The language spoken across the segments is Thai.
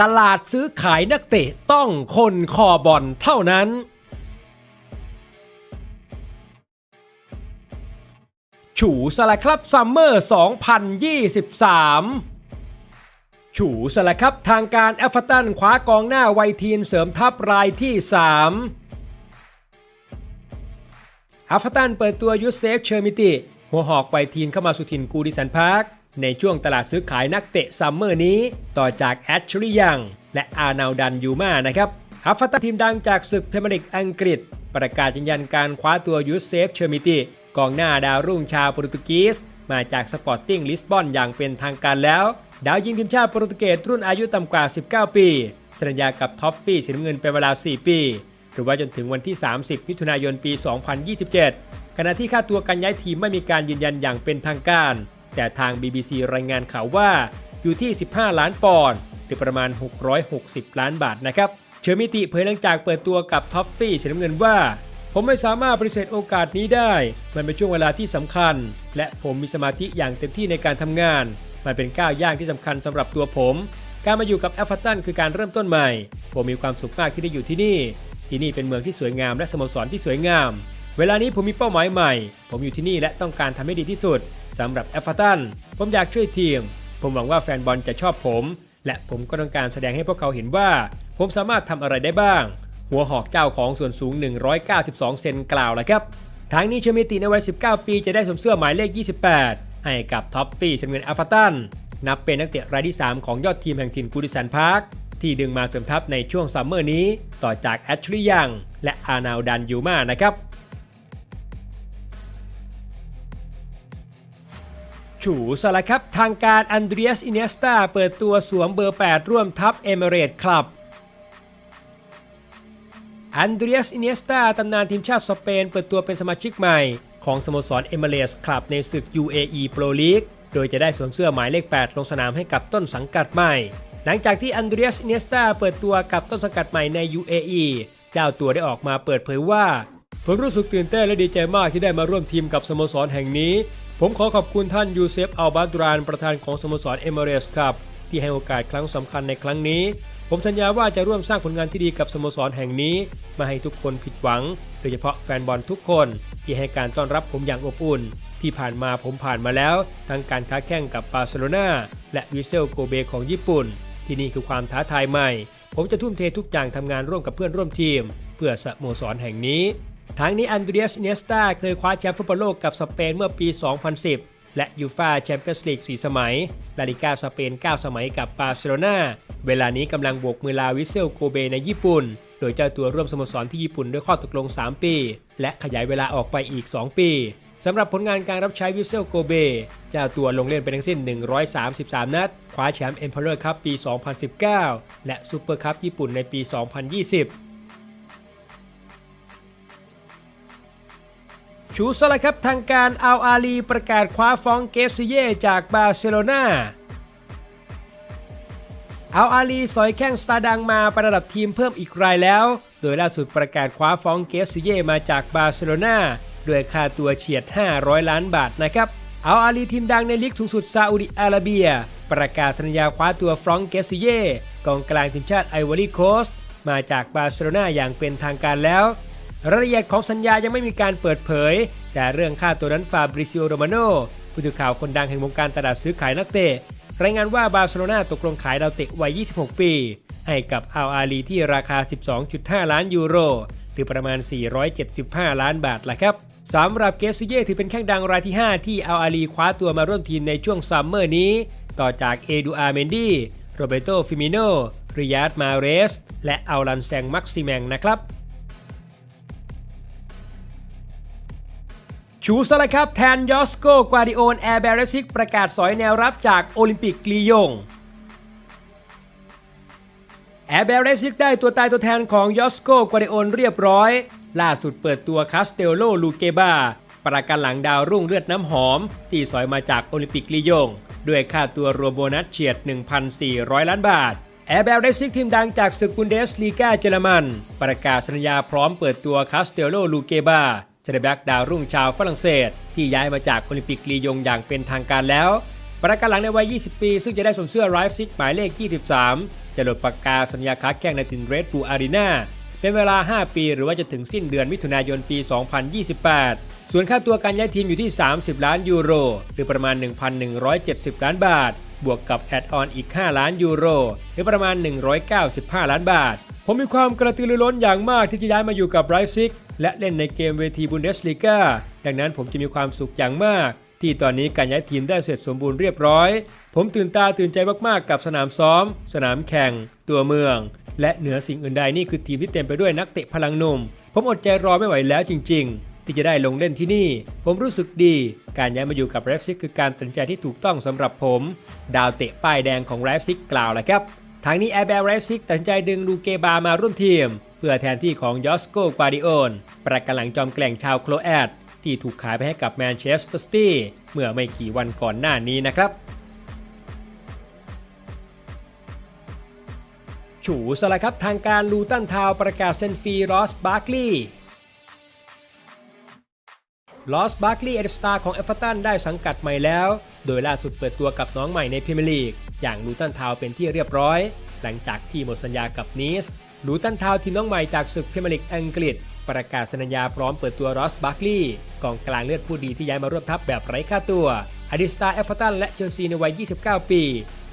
ตลาดซื้อขายนักเตะต้องคนคอบอลเท่านั้น ฉูสละครับซัมเมอร์ 2023ฉูสละครับทางการแอฟเวอร์ตันคว้ากองหน้าไวยทีนเสริมทัพรายที่3อัฟเวอร์ตันเปิดตัวยูเซฟเชอร์มิติ หัวหอกไวยทีนเข้ามาสู่ถิ่นกูดิสันพาร์ค ในช่วงตลาดซื้อขายนักเตะซัมเมอร์นี้ ต่อจากแอชลียัง และอาร์นาวดันยูมานะครับอัฟเวอร์ตันทีมดังจากศึกเพรมียร์ลีกอังกฤษ ประกาศยืนยันการคว้าตัวยูเซฟเชอร์มิติกองหน้าดาวรุ่งชาวโปรตุเกสมาจากสปอร์ติ้งลิสบอนอย่างเป็นทางการแล้ว ดาวยิงทีมชาติโปรตุเกสรุ่นอายุต่ำกว่า 19 ปีสัญญากับท็อฟฟี่สีน้ำเงินเป็นเวลา 4 ปี หรือว่าจนถึงวันที่ 30 มิถุนายนปี 2027 ขณะที่ค่าตัวการย้ายทีมไม่มีการยืนยันอย่างเป็นทางการ แต่ทาง BBC รายงานข่าวว่าอยู่ที่ 15 ล้านปอนด์หรือประมาณ 660 ล้านบาทนะครับ เชอร์มิติเผยหลังจากเปิดตัวกับท็อฟฟี่สีน้ำเงินว่า ผมไม่สามารถปฏิเสธโอกาสนี้ได้ มันเป็นช่วงเวลาที่สำคัญ และผมมีสมาธิอย่างเต็มที่ในการทำงาน มันเป็นก้าวย่างที่สำคัญสำหรับตัวผม การมาอยู่กับแอฟเวอร์ตันคือการเริ่มต้นใหม่ ผมมีความสุขมากที่ได้อยู่ที่นี่ ที่นี่เป็นเมืองที่สวยงามและสโมสรที่สวยงาม เวลานี้ผมมีเป้าหมายใหม่ ผมอยู่ที่นี่และต้องการทำให้ดีที่สุด สำหรับแอฟเวอร์ตันผมอยากช่วยทีม ผมหวังว่าแฟนบอลจะชอบผม และผมก็ต้องการแสดงให้พวกเขาเห็นว่า ผมสามารถทำอะไรได้บ้าง หัวหอกเจ้าของส่วนสูง 192 เซนกล่าวแล้วครับทางนี้เชมิติในวัย 19 ปีจะได้สวมเสื้อหมายเลข 28 ให้กับท็อปฟี่เซนเวนอัฟเวอร์ตันนับเป็นนักเตะรายที่ 3 ของยอดทีมแห่งถิ่นกูดิสันพาร์คที่ดึงมาเสริมทัพในช่วงซัมเมอร์นี้ ต่อจากแอชลียังและอาร์นาวดันยูมานะครับ ฉูสละครับ ทางการอันเดรียสอินเนสตาเปิดตัวสวมเบอร์ 8 ร่วมทัพเอมิเรตคลับอันเดรียสอินเนสตาตำนานทีมชาติสเปน เปิดตัวเป็นสมาชิกใหม่ ของสโมสรเอมิเรตคลับในศึก UAE Pro League โดยจะได้สวมเสื้อหมายเลข 8 ลงสนามให้กับต้นสังกัดใหม่ หลังจากที่อันเดรียสอินเนสตาเปิดตัวกับต้นสังกัดใหม่ใน UAE เจ้าตัวได้ออกมาเปิดเผยว่าผมรู้สึกตื่นเต้นและดีใจมากที่ได้มาร่วมทีมกับสโมสรแห่งนี้ ผมขอขอบคุณท่านยูเซฟอัลบาดรานประธานของสโมสรเอเมเรสครับ ที่ให้โอกาสครั้งสำคัญในครั้งนี้ ผมสัญญาว่าจะร่วมสร้างผลงานที่ดีกับสโมสรแห่งนี้มาให้ทุกคนผิดหวัง โดยเฉพาะแฟนบอลทุกคน ที่ให้การต้อนรับผมอย่างอบอุ่น ที่ผ่านมาผมผ่านมาแล้ว ทั้งการค้าแข่งกับบาร์เซโลนาและวิเซลโกเบของญี่ปุ่น ที่นี่คือความท้าทายใหม่ ผมจะทุ่มเททุกอย่างทำงานร่วมกับเพื่อนร่วมทีม เพื่อสโมสรแห่งนี้ ทั้งนี้อันเดรียสเนสตาเคยคว้าแชมป์ฟุตบอลโลกกับสเปนเมื่อปี 2010 และยูฟาแชมเปี้ยนส์ลีก 4 สมัย ลาลิกาสเปน 9 สมัยกับบาร์เซโลนาเวลานี้กำลังโบกมือลาวิเซลโกเบในญี่ปุ่น โดยเจ้าตัวร่วมสโมสรที่ญี่ปุ่นด้วยข้อตกลง 3 ปี และขยายเวลาออกไปอีก 2 ปีสำหรับผลงานการรับใช้วิเซลโกเบ เจ้าตัวลงเล่นไปทั้งสิ้น 133 นัด คว้าแชมป์เอ็มเพอเรอร์คัพปี 2019 และซูเปอร์คัพญี่ปุ่นในปี 2020 ชูสละครับทางการอัลอาลีประกาศคว้าฟ้องเกสเย่จากบาร์เซโลนาอัลอาลีสอยแข้งสตาร์ดังมาประดับทีมเพิ่มอีกรายแล้ว โดยล่าสุดประกาศคว้าฟ้องเกสเย่มาจากบาร์เซโลนาด้วยค่าตัวเฉียด 500 ล้านบาทนะครับอัลอาลีทีมดังในลีกสูงสุดซาอุดิอาระเบีย ประกาศสัญญาคว้าตัวฟรองเกสเย่กองกลางทีมชาติไอวอรี่โคสต์มาจากบาร์เซโลนาอย่างเป็นทางการแล้ว รายละเอียดของสัญญายังไม่มีการเปิดเผย แต่เรื่องค่าตัวนั้นฟาบริซิโอโรมาโนผู้สื่อข่าวคนดังแห่งวงการตลาดซื้อขายนักเตะรายงานว่าบาร์เซโลนาตกลงขายดาวเตะวัย 26 ปี ให้กับอัลอาลีที่ราคา 12.5 ล้านยูโรหรือประมาณ 475 ล้านบาทแหละครับสำหรับเกสซิเย่ถือเป็นแข้งดังรายที่ 5 ที่อัลอาลีคว้าตัวมาร่วมทีมในช่วงซัมเมอร์นี้ ต่อจากเอดูอาเมนดีโรเบโตฟิมิโนริยาดมาเรส และอัลันแซงมักซิแมงนะครับ ชูสละครับแทนยอสโกกวาดิโอนแอร์เบรซิกประกาศสอยแนวรับจากโอลิมปิกลียงแอร์เบรซิกได้ตัวตายตัวแทนของยอสโกกวาดิโอนเรียบร้อย ล่าสุดเปิดตัวคาสเตโลลูเกบาประกันหลังดาวรุ่งเลือดน้ำหอม ที่สอยมาจากโอลิมปิกลียง ด้วยค่าตัวรวมโบนัสเฉียด 1,400 ล้านบาทแอร์เบลเรซิกทีมดังจากศึกบุนเดสลีกาเยอรมัน ประกาศสัญญาพร้อมเปิดตัวคาสเตโลลูเกบา เซเดแบ็กดาวรุ่งชาวฝรั่งเศส ที่ย้ายมาจากโอลิมปิกลียงอย่างเป็นทางการแล้ว ประกันหลังในวัย 20 ปี ซึ่งจะได้สวมเสื้อไรฟ์ซิกหมายเลข 23 จะหลดปากกาสัญญาค้าแข่งในตินเรดบูอารีนาเป็นเวลา 5 ปีหรือว่าจะถึงสิ้นเดือนมิถุนายนปี 2028 ส่วนค่าตัวการย้ายทีมอยู่ที่ 30 ล้านยูโร หรือประมาณ 1,170 ล้านบาท บวกกับแอดออนอีก 5 ล้านยูโร หรือประมาณ 195 ล้านบาท ผมมีความกระตือรือร้นอย่างมากที่จะย้ายมาอยู่กับไรซิกและเล่นในเกมเวทีบุนเดสลีกาดังนั้นผมจะมีความสุขอย่างมาก ที่ตอนนี้การย้ายทีมได้เสร็จสมบูรณ์เรียบร้อย ผมตื่นตาตื่นใจมากๆกับสนามซ้อม สนามแข่ง ตัวเมือง และเหนือสิ่งอื่นใดนี่คือทีมที่เต็มไปด้วยนักเตะพลังหนุ่ม ผมอดใจรอไม่ไหวแล้วจริง ๆ ที่จะได้ลงเล่นที่นี่ ผมรู้สึกดี การย้ายมาอยู่กับแรฟซิกคือการตัดสินใจที่ถูกต้องสำหรับผม ดาวเตะป้ายแดงของแรฟซิกกล่าวแหละครับ ทางนี้แอร์แบร์ไรซิกตัดสินใจดึงลูเกบามาร่วมทีม เพื่อแทนที่ของยอสโกกวาดิโอนประกันหลังจอมแกล่งชาวโครแอตที่ถูกขายไปให้กับแมนเชสเตอร์ซิตี้เมื่อไม่กี่วันก่อนหน้านี้นะครับฉูสละครับทางการลูตันทาวประกาศเซ็นฟรีรอสบาร์คลีย์ลอสบาร์คลีย์เอเดสตาของเอฟเวอร์ตันได้สังกัดใหม่แล้ว โดยล่าสุดเปิดตัวกับน้องใหม่ในพรีเมียร์ลีก อย่างลูตันทาวเป็นที่เรียบร้อย หลังจากที่หมดสัญญากับนีสลูตันทาวทีมน้องใหม่จากศึกพรีเมียร์ลีกอังกฤษ ประกาศสัญญาพร้อมเปิดตัวรอสบาร์คลีย์กองกลางเลือดผู้ดีที่ย้ายมาร่วมทัพแบบไร้ค่าตัวอดีตสตาเอฟเวอร์ตันและเชลซีในวัย 29 ปี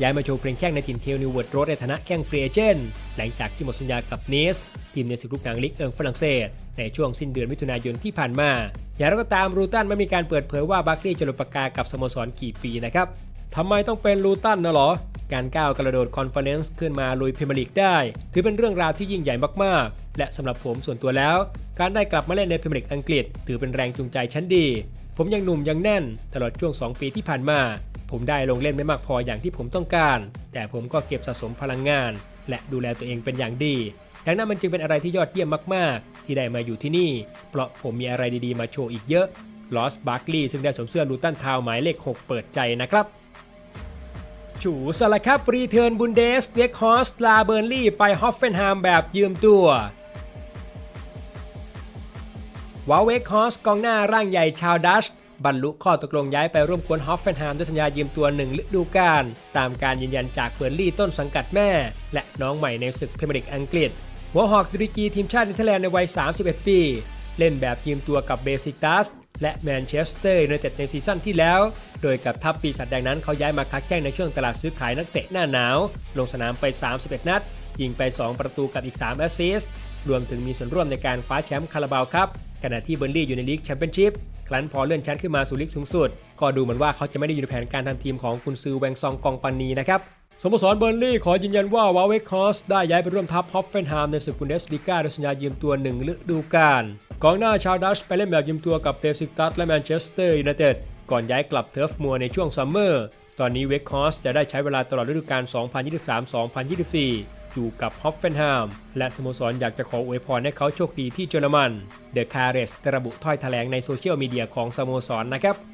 ย้ายมาโชว์เพลงแข้งในทีมเทลนิวเวิร์ดโรดในฐานะแข้งฟรีเอเจนต์หลังจากที่หมดสัญญากับนีสทีมในศึกลูกหนังลีกเอิงฝรั่งเศส ในช่วงสิ้นเดือนมิถุนายนที่ผ่านมา อย่างไรก็ตามรูตันไม่มีการเปิดเผยว่าบาร์คลีย์จะลุดปากกากับสโมสรกี่ปีนะครับ ทำไมต้องเป็นรูตันนะหรอ การก้าวกระโดดคอนเฟอเรนซ์ขึ้นมาลุยพรีเมียร์ลีกได้ ถือเป็นเรื่องราวที่ยิ่งใหญ่มากๆ และสำหรับผมส่วนตัวแล้ว การได้กลับมาเล่นในพรีเมียร์ลีกอังกฤษ ถือเป็นแรงจูงใจชั้นดี ผมยังหนุ่มยังแน่น ตลอดช่วง 2 ปีที่ผ่านมา ผมได้ลงเล่นไม่มากพออย่างที่ผมต้องการ แต่ผมก็เก็บสะสมพลังงาน และดูแลตัวเองเป็นอย่างดีดังนั้นมันจึงเป็นอะไรที่ยอดเยี่ยมมาก ๆ ที่ได้มาอยู่ที่นี่ เพราะผมมีอะไรดี ๆ มาโชว์อีกเยอะ ลอสบาร์คลีย์ซึ่งได้สวมเสื้อลูตันทาวหมายเลข 6 เปิดใจนะครับฉูสละครับรีเทิร์นบุนเดสเวกฮอสลาเบิร์ลี่ไปฮอฟเฟนไฮม์แบบยืมตัววาเวกฮอสกองหน้าร่างใหญ่ชาวดัชบรรลุข้อตกลงย้ายไปร่วมกวนฮอฟเฟนไฮม์ด้วยสัญญายืมตัวหนึ่งฤดูกาลตามการยืนยันจากเบอร์ลี่ต้นสังกัดแม่ และน้องใหม่ในศึกพรีเมียร์ลีกอังกฤษ หัวหอกดริกีทีมชาติเนเธอร์แลนด์ในวัย 31 ปี เล่นแบบยืมตัวกับเบซิกตัส และแมนเชสเตอร์ยูไนเต็ดในซีซั่นที่แล้ว โดยกับทัพปีศาจแดงนั้นเขาย้ายมาคัดแข่งในช่วงตลาดซื้อขายนักเตะหน้าหนาว ลงสนามไป 31 นัด ยิงไป 2 ประตูกับอีก 3 แอสซิสต์ รวมถึงมีส่วนร่วมในการคว้าแชมป์คาราบาวครับ ขณะที่เบอร์ลี่อยู่ในลีกแชมเปี้ยนชิพ ครั้นพอเลื่อนชั้นขึ้นมาสู่ลีกสูงสุด ก็ดูเหมือนว่าเขาจะไม่ได้อยู่ในแผนการทำทีมของกุนซือแวงซองกองปันนีนะครับ สโมสรเบอร์ลี่ขอยืนยันว่าวาเวคคอสได้ย้ายไปร่วมทัพฮอฟเฟนไฮม์ในศึกบุนเดสลีกาโดยสัญญายืมตัวหนึ่งฤดูกาลกองหน้าชาวดัชไปเล่นแบบยืมตัวกับเบซิกตัสและแมนเชสเตอร์ยูไนเต็ดก่อนย้ายกลับเทิร์ฟมัวในช่วงซัมเมอร์ ตอนนี้เวคคอสจะได้ใช้เวลาตลอดฤดูกาล 2023-2024อยู่กับฮอฟเฟนไฮม์และสโมสรอยากจะขออวยพรให้เขาโชคดีที่เยอรมัน เดอะคาร์เรสระบุถ้อยแถลงในโซเชียลมีเดียของสโมสรนะครับ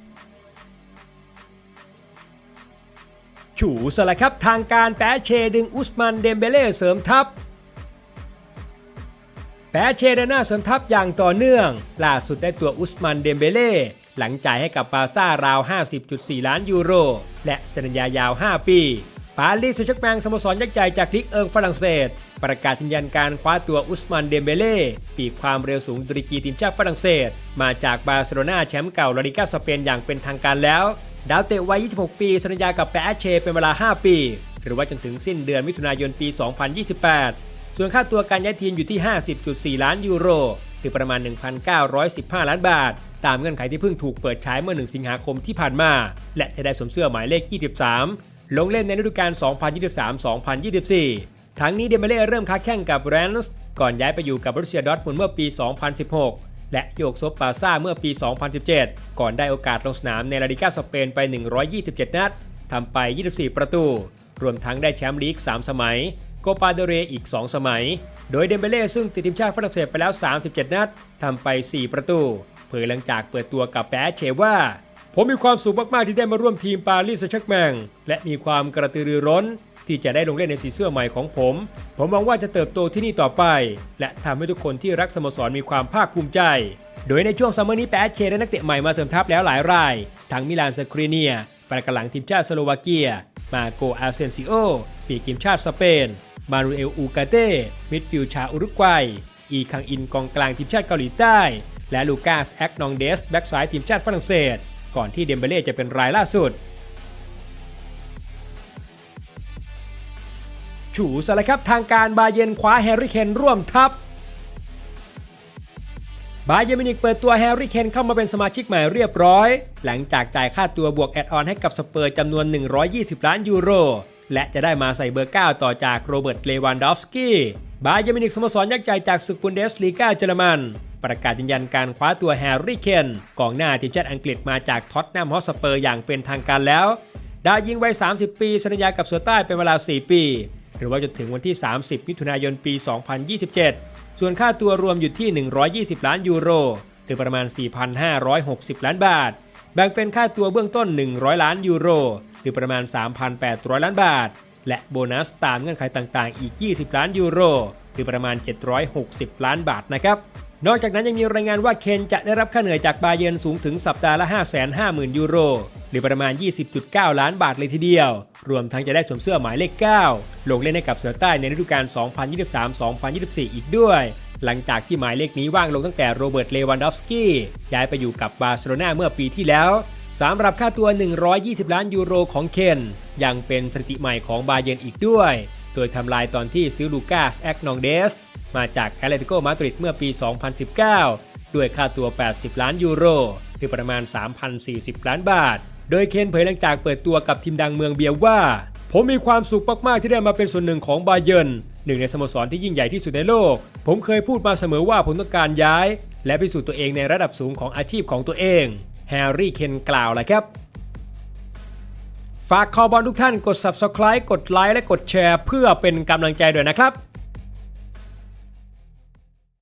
ฉูสละครับทางการแปะเชดึงอุสมันเดมเบเล่เสริมทัพแปะเชเดินหน้าเสริมทัพอย่างต่อเนื่อง ล่าสุดได้ตัวอุสมันเดมเบเล่หลังจ่ายให้กับบาร์ซ่าราว 50.4 ล้านยูโร และสัญญายาว 5 ปีปารีสแซงต์แชร์แมงสโมสรยักษ์ใหญ่จากลีกเอิงฝรั่งเศส ประกาศยืนยันการคว้าตัวอุสมันเดมเบเล่ปีกความเร็วสูงตุรกีทีมชาติฝรั่งเศส มาจากบาร์เซโลนาแชมป์เก่าลาลิกาสเปนอย่างเป็นทางการแล้ว ดาวเตะวัย 26 ปีสัญญากับแปะเช เป็นเวลา 5 ปี หรือว่าจนถึงสิ้นเดือนมิถุนายนปี 2028 ส่วนค่าตัวการย้ายทีมอยู่ที่ 50.4 ล้านยูโรหรือประมาณ 1,915 ล้านบาท ตามเงื่อนไขที่เพิ่งถูกเปิดใช้เมื่อ 1 สิงหาคมที่ผ่านมา และจะได้สวมเสื้อหมายเลข 23 ลงเล่นในฤดูกาล 2023-2024 ทั้งนี้เดมเบเล่เริ่มค้าแข่งกับแรนส์ก่อนย้ายไปอยู่กับบรูเซียดอทมุนด์เมื่อปี 2016 และโยกซบปาซ่าเมื่อปี 2017 ก่อนได้โอกาสลงสนามในลาลิกาสเปนไป 127 นัดทำไป 24 ประตู รวมทั้งได้แชมป์ลีก 3 สมัย โกปาเดเรอีก 2 สมัย โดยเดมเบเล่ซึ่งติดทีมชาติฝรั่งเศสไปแล้ว 37 นัดทำไป 4 ประตู เผยหลังจากเปิดตัวกับแปะเชว่า ผมมีความสุขมาก ๆ ที่ได้มาร่วมทีมปารีสแซงต์แมงและมีความกระตือรือร้น ที่จะได้ลงเล่นในสีเสื้อใหม่ของผม ผมหวังว่าจะเติบโตที่นี่ต่อไป และทำให้ทุกคนที่รักสโมสรมีความภาคภูมิใจ โดยในช่วงซัมเมอร์นี้แปะเชได้นักเตะใหม่มาเสริมทัพแล้วหลายราย ทั้งมิลานสครีเนียประกหลังทีมชาติสโลวาเกีย มาโกอาเซนซิโอ ปีกทีมชาติสเปน มารูเอลอูกาเต้ มิดฟิลชาอุรุกวัย อีคังอินกองกลางทีมชาติเกาหลีใต้ และลูกาสแอกนองเดส แบ็กซ้ายทีมชาติฝรั่งเศส ก่อนที่เดมเบเล่จะเป็นรายล่าสุด ฉูสละครับทางการบาเยนคว้าแฮร์รี่เคนร่วมทัพบาเยร์มินิกเปิดตัวแฮร์รี่เคนเข้ามาเป็นสมาชิกใหม่เรียบร้อย หลังจากจ่ายค่าตัวบวกแอดออนให้กับสเปอร์จำนวน 120 ล้านยูโร และจะได้มาใส่เบอร์ 9 ต่อจากโรเบิร์ตเลวันดอฟสกี้บาเยร์มินิกสโมสรยักษ์ใหญ่จากศึกบุนเดสลีกาเยอรมัน ประกาศยืนยันการคว้าตัวแฮร์รี่เคนกองหน้าทีมชาติอังกฤษมาจากท็อตแนมฮอสเปอร์อย่างเป็นทางการแล้ว ดาวยิงวัย 30 ปีสัญญากับเสือใต้เป็นเวลา 4 ปี หรือว่าจนถึงวันที่ 30 มิถุนายนปี 2027 ส่วนค่าตัวรวมอยู่ที่ 120 ล้านยูโร หรือประมาณ 4,560 ล้านบาท แบ่งเป็นค่าตัวเบื้องต้น 100 ล้านยูโร หรือประมาณ 3,800 ล้านบาท และโบนัสตามเงื่อนไขต่างๆ อีก 20 ล้านยูโร หรือประมาณ 760 ล้านบาทนะครับ นอกจากนั้นยังมีรายงานว่าเคนจะได้รับค่าเหนื่อยจากบาเยนสูงถึงสัปดาห์ละ 550,000 ยูโร หรือประมาณ 20.9 ล้านบาทเลยทีเดียว รวมทั้งจะได้สวมเสื้อหมายเลข 9 ลงเล่นให้กับเสือใต้ในฤดูกาล 2023-2024 อีกด้วย หลังจากที่หมายเลขนี้ว่างลงตั้งแต่โรเบิร์ต เลวันดอฟสกี้ ย้ายไปอยู่กับบาร์เซโลนาเมื่อปีที่แล้วสำหรับค่าตัว 120 ล้านยูโรของเคน ยังเป็นสถิติใหม่ของบาเยนอีกด้วย โดยทำลายตอนที่ซื้อลูกาสแอกนองเดส มาจากแอตเลติโกมาดริดเมื่อปี 2019 ด้วยค่าตัว 80 ล้านยูโรหรือประมาณ 3,040 ล้านบาท โดยเคนเผยหลังจากเปิดตัวกับทีมดังเมืองเบียว่า ผมมีความสุขมากๆที่ได้มาเป็นส่วนหนึ่งของบาเยิร์นหนึ่งในสโมสรที่ยิ่งใหญ่ที่สุดในโลก ผมเคยพูดมาเสมอว่าผมต้องการย้าย และพิสูจน์ตัวเองในระดับสูงของอาชีพของตัวเองแฮร์รี่เคนกล่าวแหละครับ ฝากคอบอลทุกท่านกด subscribe กดไลค์และกดแชร์ เพื่อเป็นกำลังใจด้วยนะครับ